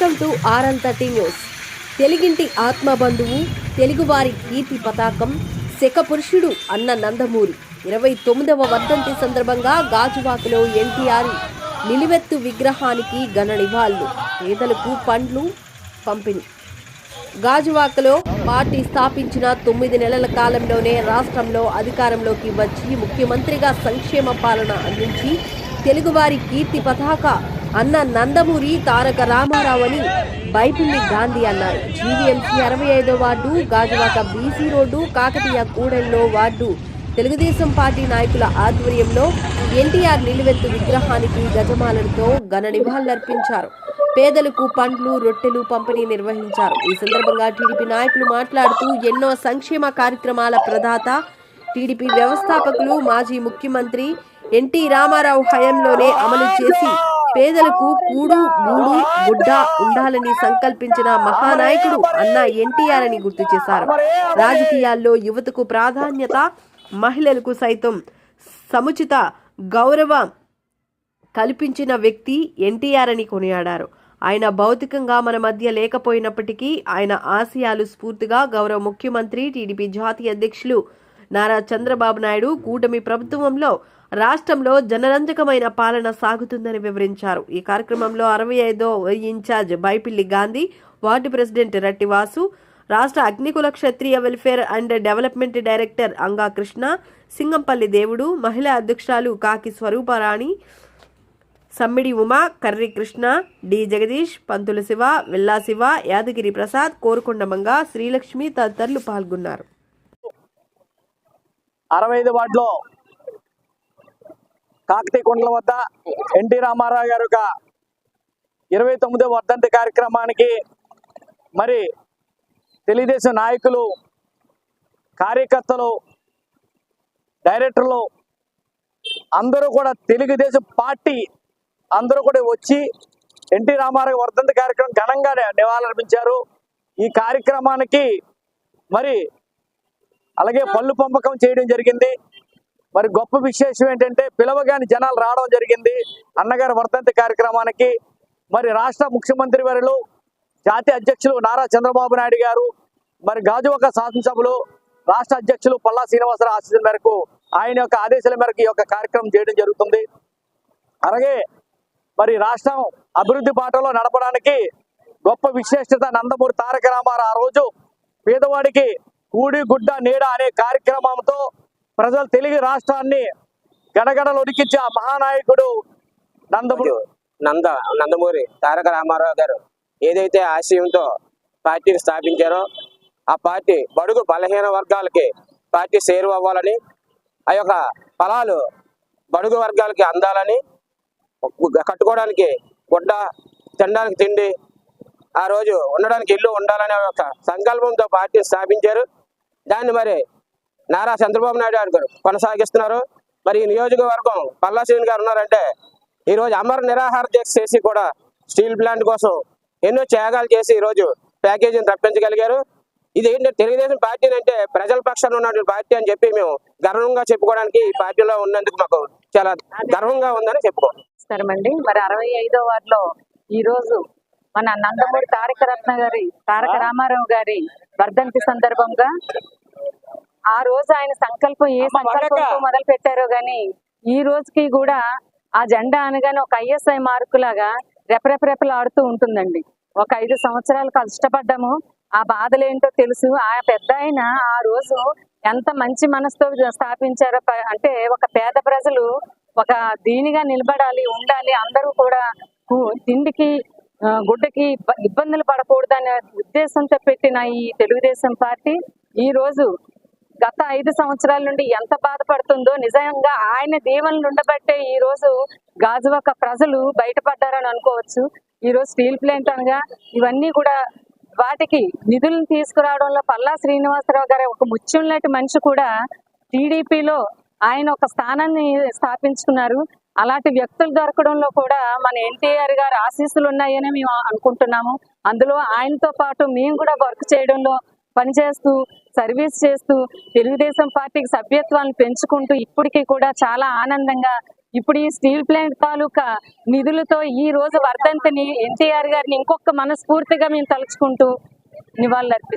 To RL thirty news. తెలుగింటి ఆత్మబంధువు తెలుగువారి కీర్తి పతాకం శకపురుషుడు అన్న నందమూరి. ఇరవై తొమ్మిదవ వర్ధంతి సందర్భంగా గాజువాకలో ఎన్టీఆర్ నిలువెత్తు విగ్రహానికి ఘన నివాళులు పేదలకు పండ్లు పంపిణీ. గాజువాకలో పార్టీ స్థాపించిన తొమ్మిది నెలల కాలంలోనే రాష్ట్రంలో అధికారంలోకి వచ్చి ముఖ్యమంత్రిగా సంక్షేమ పాలన అందించి తెలుగువారి కీర్తి పతాక అన్న నందమూరి తారక రామారావు అని బైపిల్లి గాంధీ అన్నారు. జీవీఎంసీ అరవై ఐదో ward Gajuwaka BC road Kakatiya కూడెల్లో ward. Telugu Desam party నాయకుల ఆధ్వర్యంలో ఎన్టీఆర్ నిలువెత్తు విగ్రహానికి గజమాలలతో ఘన నివాళులర్పించారు. పేదలకు పండ్లు రొట్టెలు పంపిణీ నిర్వహించారు. ఈ సందర్భంగా టీడీపీ నాయకులు మాట్లాడుతూ ఎన్నో సంక్షేమ కార్యక్రమాల ప్రదాత టీడీపీ వ్యవస్థాపకులు మాజీ ముఖ్యమంత్రి ఎన్టీ రామారావు హయాంలోనే అమలు చేసి పేదలకు కూడు గూడు గుడ్డ ఉండాలని సంకల్పించిన మహానాయకుడు అన్న ఎన్టీఆర్ అని గుర్తు చేశారు. రాజకీయాల్లో యువతకు ప్రాధాన్యత మహిళలకు సైతం సముచిత గౌరవం కల్పించిన వ్యక్తి ఎన్టీఆర్ అని కొనియాడారు. ఆయన భౌతికంగా మన మధ్య లేకపోయినప్పటికీ ఆయన ఆశయాలు స్ఫూర్తిగా గౌరవ ముఖ్యమంత్రి టీడీపీ జాతీయ అధ్యక్షులు నారా చంద్రబాబు నాయుడు కూటమి ప్రభుత్వంలో రాష్ట్రంలో జనరంజకమైన పాలన సాగుతుందని వివరించారు. ఈ కార్యక్రమంలో అరవై ఐదో in charge Baipilli Gandhi ward president Rattivasu రాష్ట్ర Agnikula Kshatriya welfare and development director Anga Krishna Singampalli Devudu మహిళా అధ్యక్షురాలు కాకి స్వరూపరాణి సమ్మిడి ఉమా కర్రి కృష్ణ డి జగదీష్ పంతుల శివ విల్లా శివ యాదగిరి ప్రసాద్ కోరుకొండమంగ శ్రీలక్ష్మి తదితరులు పాల్గొన్నారు. అరవై ఐదు వార్డులో కాకతీ కుండల వద్ద ఎన్టీ రామారావు గారి యొక్క ఇరవై తొమ్మిదో వర్ధంతి కార్యక్రమానికి మరి తెలుగుదేశం నాయకులు కార్యకర్తలు డైరెక్టర్లు అందరూ కూడా తెలుగుదేశం పార్టీ అందరూ కూడా వచ్చి ఎన్టీ రామారావు వర్ధంతి కార్యక్రమం ఘనంగా నివాళులర్పించారు. ఈ కార్యక్రమానికి మరి అలాగే పళ్ళు పంపకం చేయడం జరిగింది. మరి గొప్ప విశేషం ఏంటంటే పిలవగాని జనాలు రావడం జరిగింది. అన్నగారి వర్ధంతి కార్యక్రమానికి మరి రాష్ట్ర ముఖ్యమంత్రి వారిలో జాతీయ అధ్యక్షులు నారా చంద్రబాబు నాయుడు గారు మరి గాజువాక శాసనసభలో రాష్ట్ర అధ్యక్షులు పల్లా శ్రీనివాసరావు ఆశీస్సుల మేరకు ఆయన యొక్క ఆదేశాల మేరకు ఈ యొక్క కార్యక్రమం చేయడం జరుగుతుంది. అలాగే మరి రాష్ట్రం అభివృద్ధి బాటలో నడపడానికి గొప్ప విశేషత నందమూరి తారక రామారావు ఆ రోజు పేదవాడికి కూడి గుడ్డ నీడ అనే కార్యక్రమంతో ప్రజలు తెలుగు రాష్ట్రాన్ని గడగడలు ఉడికించే ఆ మహానాయకుడు నందమూరి. నంద నందమూరి తారక రామారావు గారు ఏదైతే ఆశయంతో పార్టీని స్థాపించారో ఆ పార్టీ బడుగు బలహీన వర్గాలకి పార్టీ సేరు అవ్వాలని ఆ యొక్క ఫలాలు బడుగు వర్గాలకి అందాలని కట్టుకోవడానికి గుడ్డ తినడానికి తిండి ఆ రోజు ఉండడానికి ఇల్లు ఉండాలనే ఒక సంకల్పంతో పార్టీ స్థాపించారు. దాన్ని మరి నారా చంద్రబాబు నాయుడు గారు కొనసాగిస్తున్నారు. మరి ఈ నియోజకవర్గం పల్లా శ్రీని గారు ఉన్నారంటే ఈ రోజు అమర నిరాహార దీక్ష చేసి కూడా స్టీల్ ప్లాంట్ కోసం ఎన్నో త్యాగాలు చేసి ఈ రోజు ప్యాకేజీని రప్పించగలిగారు. ఇది ఏంటంటే తెలుగుదేశం పార్టీ అంటే ప్రజల పక్షాన ఉన్నటువంటి పార్టీ అని చెప్పి మేము గర్వంగా చెప్పుకోవడానికి ఈ పార్టీలో ఉన్నందుకు మాకు చాలా గర్వంగా ఉందని చెప్పుకోండి మరి అరవై ఐదో వార్డులో ఈ రోజు మన నందమూరి తారక రత్న గారి తారక రామారావు గారి వర్ధంతి సందర్భంగా ఆ రోజు ఆయన సంకల్పం ఏ సంకల్పంతో. మొదలు పెట్టారో గాని ఈ రోజుకి కూడా ఆ జెండా అనగానే ఒక ఐఎస్ఐ మార్కులాగా రెపరెపరెపలాడుతూ ఉంటుందండి. ఒక ఐదు సంవత్సరాలు కష్టపడ్డాము ఆ బాధలేంటో తెలుసు. ఆ పెద్ద ఆయన ఆ రోజు ఎంత మంచి మనసుతో స్థాపించారో అంటే ఒక పేద ప్రజలు ఒక దీనిగా నిలబడాలి ఉండాలి అందరూ కూడా తిండికి గుడ్డకి ఇబ్బ- ఇబ్బందులు పడకూడదనే ఉద్దేశంతో పెట్టిన ఈ తెలుగుదేశం పార్టీ ఈ రోజు గత ఐదు సంవత్సరాల నుండి ఎంత బాధపడుతుందో నిజంగా ఆయన దీవెనలు ఉండబట్టే ఈ రోజు గాజువాక ప్రజలు బయటపడ్డారని అనుకోవచ్చు. ఈ రోజు స్టీల్ ప్లాంట్ అనగా ఇవన్నీ కూడా వాటికి నిధులను తీసుకురావడంలో పల్లా శ్రీనివాసరావు గారి ఒక ముత్యం లాంటి మనిషి కూడా టీడీపీలో ఆయన ఒక స్థానాన్ని స్థాపించుకున్నారు. అలాంటి వ్యక్తులు దొరకడంలో కూడా మన ఎన్టీఆర్ గారి ఆశీస్సులు ఉన్నాయని మేము అనుకుంటున్నాము. అందులో ఆయనతో పాటు మేము కూడా వర్క్ చేయడంలో పనిచేస్తూ సర్వీస్ చేస్తూ తెలుగుదేశం పార్టీకి సభ్యత్వాన్ని పెంచుకుంటూ ఇప్పటికీ కూడా చాలా ఆనందంగా ఇప్పుడు ఈ స్టీల్ ప్లాంట్ తాలూకా నిధులతో ఈ రోజు వర్ధంతిని ఎన్టీఆర్ గారిని ఇంకొక మనస్ఫూర్తిగా మేము తలుచుకుంటూ నివాళులర్పిస్తున్నాం